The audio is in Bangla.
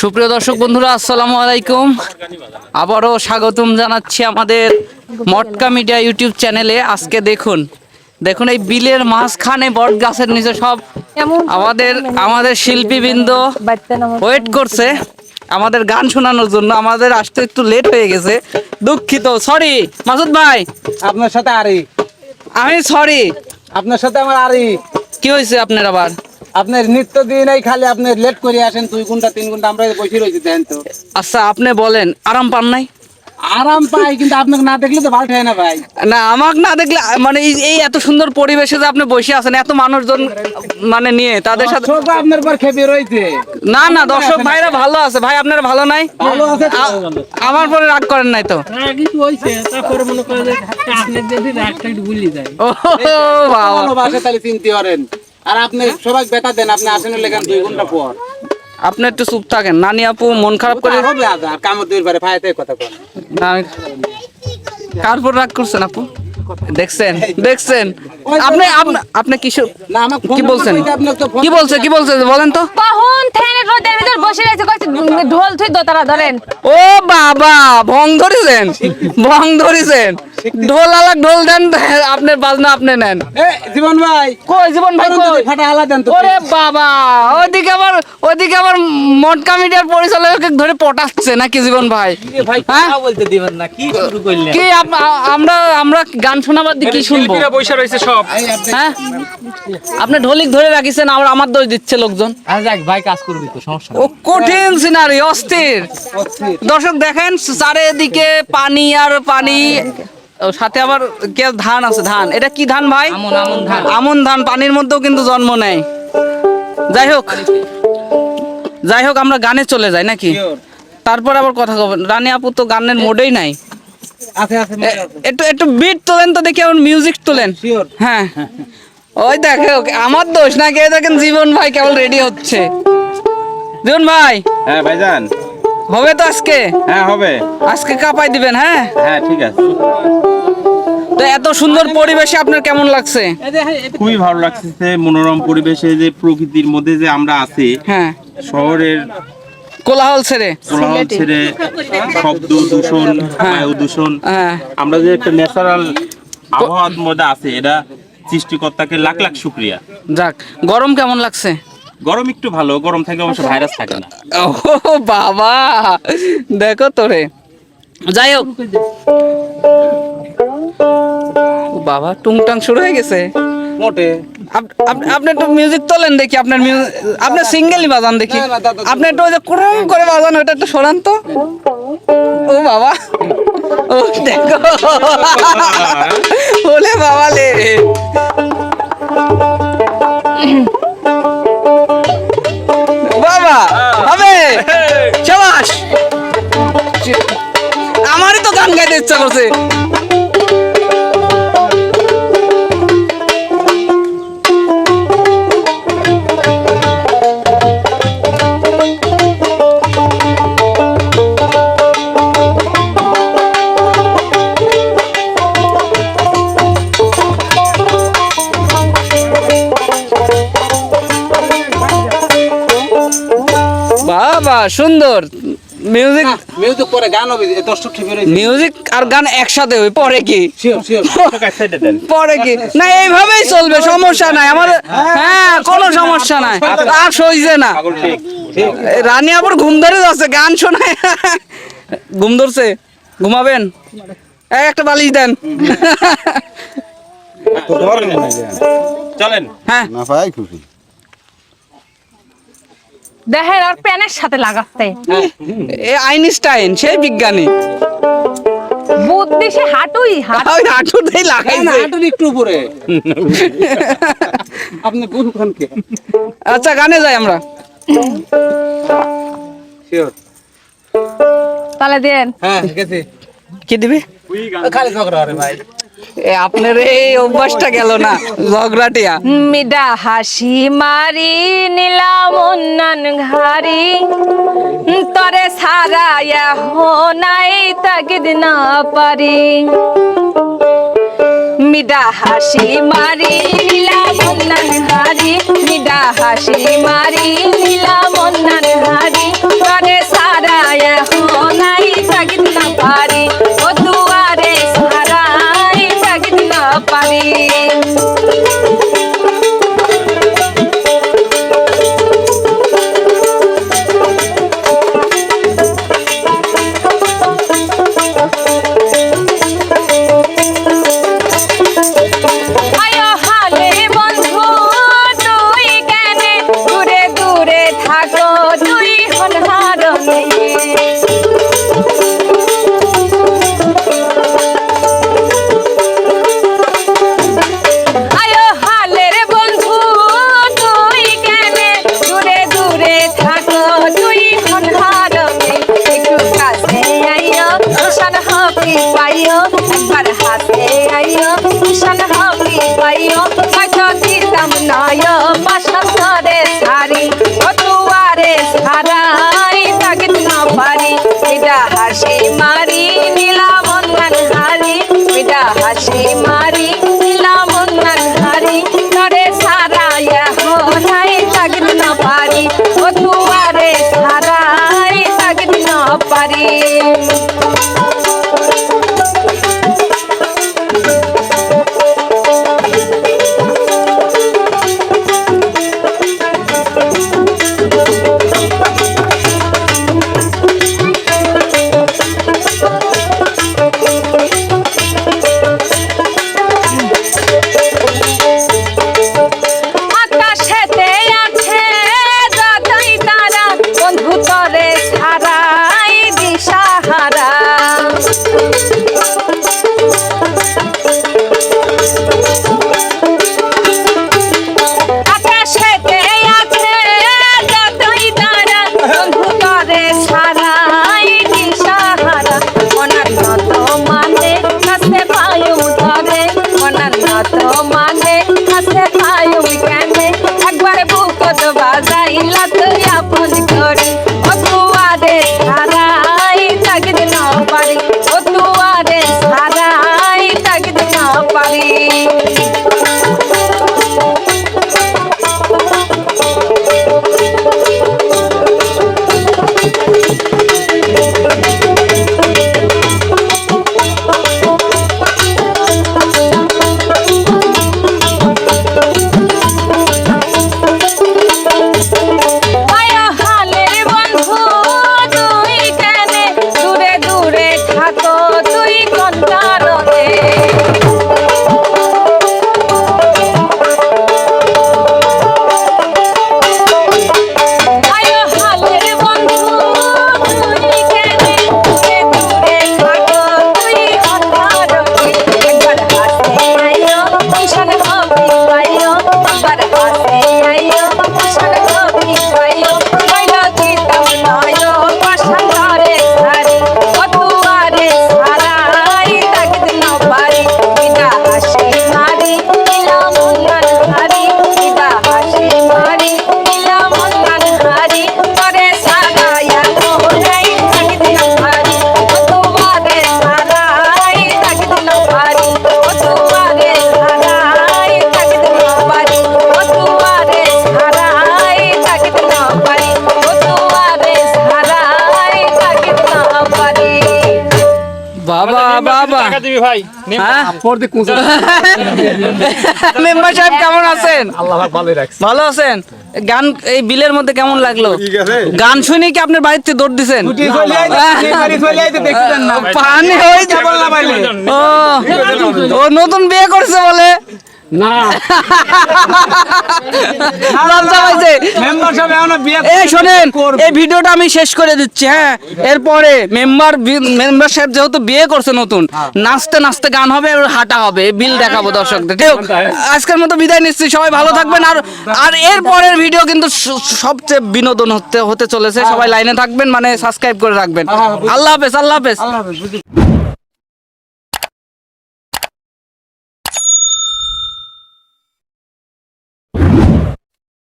সুপ্রিয় দর্শক বন্ধুরা আসসালামু আলাইকুম। আবারও স্বাগতম জানাচ্ছি আমাদের মটকা মিডিয়া ইউটিউব চ্যানেলে। আজকে দেখুন দেখুন এই বিলের মাঝখানে বট গাছের নিচে সব আমাদের আমাদের শিল্পীবৃন্দ ওয়েট করছে। আমাদের গান শোনানোর জন্য। আমাদের আসতে একটু লেট হয়ে গেছে। দুঃখিত সরি মাসুদ ভাই। আপনার সাথে আরি। আমি সরি আপনার সাথে আমার আরি। কি হয়েছে আপনার আবার? আপনার নিত্য দিন এই খালি আপনি লেট করে আসেন দুই ঘণ্টা তিন ঘণ্টা আমরা বসে রয়েছি দেন তো। আচ্ছা আপনি বলেন আরাম পান নাই? আরাম পাই কিন্তু আপনাকে না দেখলে তো ভালো না ভাই। না আমাকে না দেখলে মানে এই এত সুন্দর পরিবেশে যে আপনি বসে আছেন এত মানুষজন মানে নিয়ে তাদের সাথে আপনার পর খেপে রয়েছে। না না দর্শক ভাইরা ভালো আছে। ভাই আপনারা ভালো নাই? ভালো আছে আমার পরে রাগ করেন নাই তো? রাগ একটু হয়েছে তারপরে মনে করে যে আপনার যদি রাগটা একটু ভুলে যায়। ও বাবা। ভালোবাসে তাহলে চিনতে পারেন। আর আপনি সবাই বেটা দেন আপনি আসেন লেখান দুই ঘণ্টা পর। আপনি একটু চুপ থাকেন। নানি আপু মন খারাপ করে হবে আর কামড় দুই পারে ফায়াতে কথা কন। না, কার উপর রাগ করছেন আপু? দেখছেন দেখছেন। আপনি আপনি- কিছু না আমাকে ফোন কি বলছেন? কি বলছে কি বলছে বলেন তো। কখন থেকে রোদের ভিতর বসে রয়েছে? কইছে ঢোল থুই দোতারা ধরেন। ও বাবা ভং ধরেছেন ভং ধরেছেন। ঢোল আলাক ঢোল দেন আপনার বাজনা আপনি নেন। জীবন ভাই কই জীবন ভাই কই? ফাটা আলা দেন তো ওরে বাবা ওদিকে আবার ওদিকে আবার মটকা মিডিয়ার পরিচালককে ধরে পটাচ্ছে নাকি জীবন ভাই? ভাই হ্যাঁ? কথা বলতে দিবেন না কি শুরু করলেন? কি আমরা আমরা গান শোনাবার দিয়ে কি শুনব? পয়সা রয়েছে সব। হ্যাঁ? আপনি ঢোলিক ধরে রাখিছেন আবার আমার দোষ দিচ্ছে লোকজন। আর যাক ভাই কাজ করবি তো সমস্যা ও কঠিন সিনারি অস্থির। দর্শক দেখেন চারিদিকে পানি আর পানি সাথে আবার কে ধান আছে ধান। এটা কি ধান ভাই? আমন আমন ধান। পানির মধ্যেও কিন্তু জন্ম নেয়। যাই হোক যাই হোক আমরা গানে চলে যাই নাকি? তারপর আবার কথা কবেন রানী আপু তো গানের মোডেই নাই। একটু একটু বিট তোলেন তো দেখি আমার মিউজিক তোলেন। হ্যাঁ। ওই দেখো আমার দোষ নাকি? এই দেখেন জীবন ভাই কেবল রেডি হচ্ছে। জীবন ভাই। হ্যাঁ ভাইজান। হবে তো আজকে? হ্যাঁ হবে। আজকে কাপাই দিবেন হ্যাঁ? হ্যাঁ ঠিক আছে। তো এত সুন্দর পরিবেশে আপনার কেমন লাগছে? খুবই ভালো লাগছে মনোরম পরিবেশে যে প্রকৃতির মধ্যে যে আমরা আছি হ্যাঁ। শহরের কোলাহল ছেড়ে। কোলাহল ছেড়ে শব্দ দূষণ বায়ু দূষণ হ্যাঁ। আমরা যে একটা ন্যাচারাল আবহাওয়ার মধ্যে আছে এটা সৃষ্টিকর্তাকে লাখ লাখ শুক্রিয়া। যাক গরম কেমন লাগছে? গরম একটু ভালো গরম থাকলে অবশ্য ভাইরাস থাকে না। ও বাবা দেখো তোরে যাই হোক। বাবা টুংটাং শুরু হয়ে গেছে। মোটে। আপ- আপ- আপনি একটু মিউজিক তোলেন দেখি আপনার মিউ- আপনি সিঙ্গেলই বাজান দেখি। আপনি একটু ওই যে কুরুম করে বাজান ওটা একটু সরান তো। ও বাবা। ও দেখো। বলে বাবা লে। গান গাইতে ইচ্ছা করছে বাবা সুন্দর। মিউজিক মিউজিক পরে গান হবে দর্শক খেপে রয়েছে মিউজিক আর গান একসাথে হবে পরে কি? পরে কি? না এইভাবেই চলবে সমস্যা নাই। আমার হ্যাঁ কোনো সমস্যা নাই। আর সইছে না। রানী আবার ঘুম ধরে যাচ্ছে গান শোনায়। ঘুম ধরছে ঘুমাবেন? এই একটা বালিশ দেন। চলেন। হ্যাঁ। না পাই খুশি। দেখেন আর প্যানের সাথে লাগাচ্ছে। এ আইনস্টাইন সেই বিজ্ঞানী। বুদ্ধি সে হাঁটুই হাঁটু। হাঁটুতেই লাগাইছে। হাঁটুর একটু উপরে। আপনি বুঝবেন কে আচ্ছা গানে যাই আমরা। শিওর তাহলে দেন। হ্যাঁ ঠিক কি দিবি? খালি ঝগড়া রে ভাই। আপনার এই অভ্যাসটা গেল না, ঝগড়াটিয়া? মিডা হাসি মারি, নিলাম অন্যান ঘারি তরে সারা হো নাই তাগিদ না পারি। মিডা হাসি মারি, নিলাম অন্যান হারি মিডা হাসি মারি, নিলাম বাবা বাবা। টাকা দিবি ভাই হ্যাঁ? মেম্বার সাহেব কেমন আছেন? ভালো আছেন? গান এই বিলের মধ্যে কেমন লাগল? গান শুনে কি আপনার বাড়িতে দৌড় দিছেন? পানি হয়ে ও নতুন বিয়ে করছে বলে? না। লজ্জা পাইছে মেম্বার সাহেব এখনও বিয়ে এই শোনেন এই ভিডিওটা আমি শেষ করে দিচ্ছি হ্যাঁ? এরপরে মেম্বার মেম্বার সাহেব যেহেতু বিয়ে করছে নতুন নাচতে নাচতে গান হবে আর হাঁটা হবে বিল দেখাবো দর্শকদের। ঠিক আজকের মতো বিদায় নিচ্ছি সবাই ভালো থাকবেন আর আর এর পরের ভিডিও কিন্তু সবচেয়ে বিনোদন হতে হতে চলেছে সবাই লাইনে থাকবেন মানে সাবস্ক্রাইব করে রাখবেন। আল্লাহ হাফেজ আল্লাহ হাফেজ। আল্লাহ হাফেজ, বুঝি।